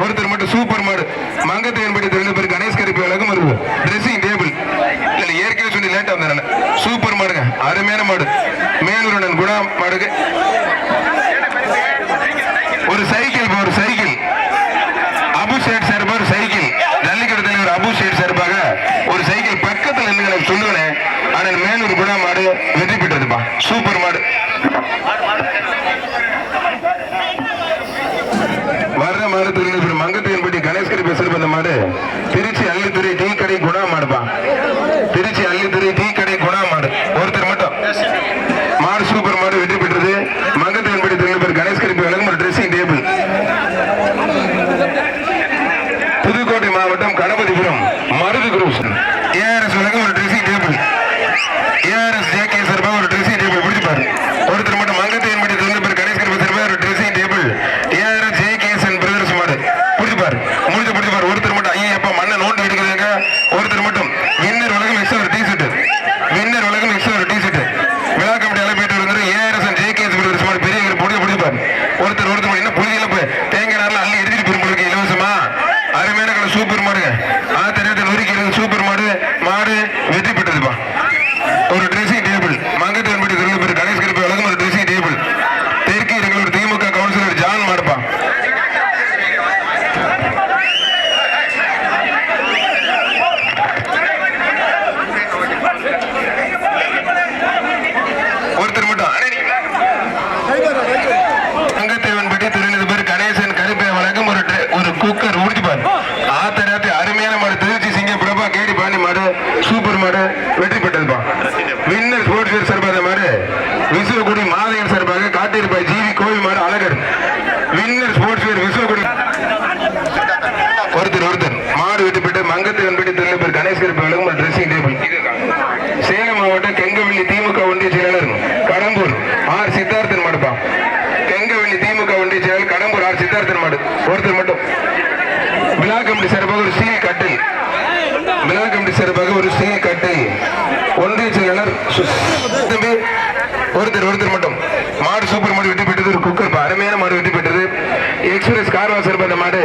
ஒருத்தர் மட்டும் சூப்பர் மாடு. மங்கத்தையன்படி ரெண்டு பேர் கணேஷ் கருப்பி அழகும் ஒரு ட்ரெஸ்ஸிங் டேபிள் இல்ல ஏற்கனவே சொல்லி லேட்டாக வந்தனால சூப்பர் மாடுங்க. அருமையான மாடு. மேலூரணன் குணா மாடுக்கு ஒரு சைக்கிள் ஒரு சைக்கிள் அபு ஷேட் சார்பாக ஒரு சைக்கிள் ஜல்லிக்கட்டு தலைவர் அபு ஷேட் சார்பாக ஒரு சைக்கிள் பக்கத்துல நின்று எனக்கு சொல்லுவேன் ஆனால் மேலூர் குணா மாடு வெற்றி பெற்றதுப்பா சூப்பர் மாடு வர்ற மாதத்தில் இப்படி மங்கத்தையன்பட்டி கணேஷ்கரி பேசுற அந்த மாடு திருச்சி அள்ளித்துறை டீ கடை குணா மாடுப்பா திருச்சி அள்ளித்துறை டீ கடை குணா மாடு. ஒருத்தர் மட்டும். மாடு சூப்பர் மாடு வெற்றி பெற்றது. மங்கத்தையன்பட்டி தொழில் கணேஷ்கரி விளங்கும் ஒரு ட்ரெஸ்ஸிங் டேபிள் புதுக்கோட்டை மாவட்டம் கணபதிபுரம் மருது குரூஸ் ஏஆர்எஸ் வழங்கும் ஒரு ட்ரெஸ்ஸிங் டேபிள் ஏஆர்எஸ் ஜேகே சார்பாக ஒரு ட்ரெஸ்ஸிங் டேபிள் பிடிச்சிப்பாரு ஒருத்தர் மட்டும் மங்கத்தையன் படி தொழில் பேர் கணேஷ் கருப்பு சார்பாக ஒரு dressing table ARS JKS and brothers மாடு பிடிச்சிப்பாரு முடிஞ்சு பிடிச்சிப்பாரு ஒருத்தர் மட்டும் ஐயா அப்பா மண்ணை நோண்டி எடுக்கிறதுங்க ஒருத்தர் மட்டும் வின்னர் உலகம் எக்ஸ்ட்ரா ஒரு டி ஷர்ட் வின்னர் உலகம் எக்ஸ்ட்ரா ஒரு டி ஷர்ட் விழா கமிட்டி அழைப்பிட்டு வந்து ஏஆர்எஸ் அண்ட் ஜேகேஎஸ் பிரதர்ஸ் மாடு பெரிய பிடிச்சி பிடிச்சிப்பாரு ஒருத்தர் ஒருத்தர் என்ன புதிய இழப்பு தேங்காய் நாரில் அள்ளி எடுத்துட்டு பெரும்பளுக்கு இலவசமா அருமையான கடை சூப்பர் மாடுங்க ஆ தெரியாத நொறுக்கிறது சூப்பர் மாடு மாடு வெற்றி பெற்றதுப்பா ஒரு ட்ரெஸ்ஸிங் டேபிள் மங்கத்தன்பட்டி திரும்ப பேர் கணேஷ் கருப்பு வழங்கும் ஒரு ட்ரெஸ்ஸிங் டேபிள் தெற்கு எங்களோட திமுக கவுன்சிலர் ஜான் மாடுப்பா ஒருத்தர் மட்டும் அண்ணே, நீ- தங்கத்தேவன்பட்டி திருநெல்வேலி கணேசன் கருப்பை வழங்கும் ஒரு ட்ரெ- ஒரு குக்கர் ஊடிப்பார் ஆத்தராத்தி அருமையான மாடு திருச்சி சிங்க பிரபா கேடி பாண்டி மாடு சூப்பர் மாடு வெற்றி பெற்றதுப்பா வின்னர் ஸ்போர்ட்ஸ் வேர் சார்பாக மாடு விசுவகுடி மாதையன் சார்பாக காட்டிருப்பாய் ஜிவி கோவில் மாடு Azhagar winner sports wear Visuvakudi ஒருத்தர் ஒருத்தர். மாடு வெற்றி பெற்று மங்கத்தேவன்பட்டி திருநெல்வேலி கணேஷ் கருப்பை வழங்கும் ட்ரெஸ்ஸிங் டேபிள் சேலம் மாவட்டம் கெங்கவெள்ளி திமுக ஒன்றிய செயலாளர் கடம்பூர் ஆர் சித்தார்த்தன் மாடுப்பா. கெங்கவெள்ளி திமுக ஒன்றிய செயலாளர் கடம்பூர் ஆர் சித்தார்த்தன் மாடு. ஒருத்தர் மட்டும். விழா கமிட்டி சார்பாக ஒரு கட்டில் விழா கமிட்டி சார்பாக ஒரு ஸ்டீல் கட்டில் ஒன்றிய செயலாளர் சு- தம்பி ஒருத்தர் ஒருத்தர் மட்டும் மாடு சூப்பர் மாடு வெட்டி பெற்றது ஒரு குக்கர் பா. அருமையான மாடு வெட்டி பெற்றது எக்ஸ்பிரஸ் கார்வா சார்பாக அந்த மாடு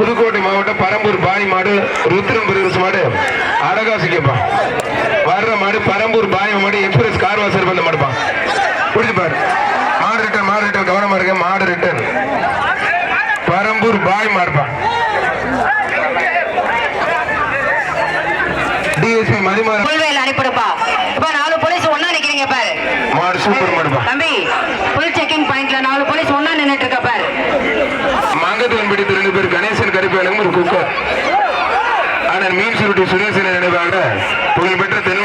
புதுக்கோட்டை மாவட்டம் பரம்பூர் பாய் மாடு ருத்ரன் பிரதர்ஸ் மாடு. அழகாசிக்கப்பா. வர்ற மாடு பரம்பூர் பாய் மாடு எக்ஸ்பிரஸ் கார்வா சார்பாக அந்த மாடுப்பா. புரிஞ்சு பாரு. மாடு ரிட்டர்ன் மாடு ரிட்டர்ன் கவனமா இருக்க மாடு ரிட்டர்ன் பரம்பூர் பாய் மாடுப்பா. டிஎஸ்பி புல்வேல் அனுப்பிடுப்பா இப்ப நாலு போலீஸ் ஒண்ணா நிக்கிறீங்க பாரு. மாடு சூப்பர் ஆனால் மீன் நினைவாக புகழ்பெற்ற தென்